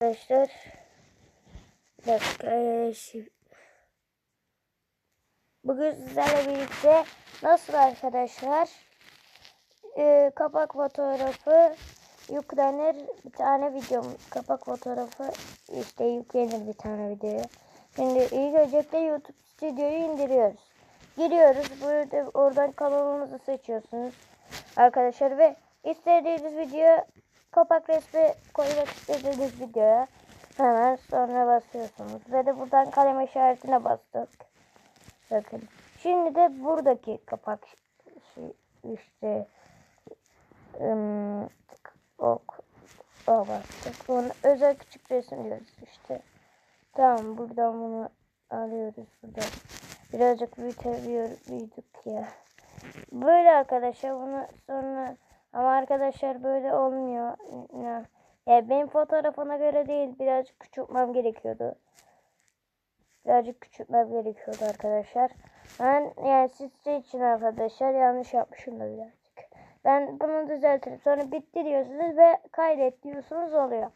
Arkadaşlar bir dakika ee, şi- Bugün sizlerle birlikte nasıl arkadaşlar ee, kapak fotoğrafı yüklenir bir tane videom kapak fotoğrafı işte yüklenir bir tane videoya. Şimdi ilk öncelikle YouTube stüdyoyu indiriyoruz. Giriyoruz. Burada oradan kanalınızı seçiyorsunuz. Arkadaşlar ve istediğiniz video kapak resmi koymak istediğiniz videoya hemen sonra basıyorsunuz. Ve de buradan kalem işaretine bastık. Bakın. Şimdi de buradaki kapak işte ım, ok o bastık. Bunu özel küçük resim diyoruz işte. Tamam buradan bunu alıyoruz buradan. Birazcık büyütebiliyor, büyüdük ya. Böyle arkadaşlar bunu sonra ama arkadaşlar böyle olmuyor. Ya, ya benim fotoğrafına göre değil birazcık küçültmem gerekiyordu. Birazcık küçültmem gerekiyordu arkadaşlar. Ben yani sizce için arkadaşlar yanlış yapmışım da birazcık. Ben bunu düzeltirim. Sonra bitti diyorsunuz ve kaydet diyorsunuz oluyor.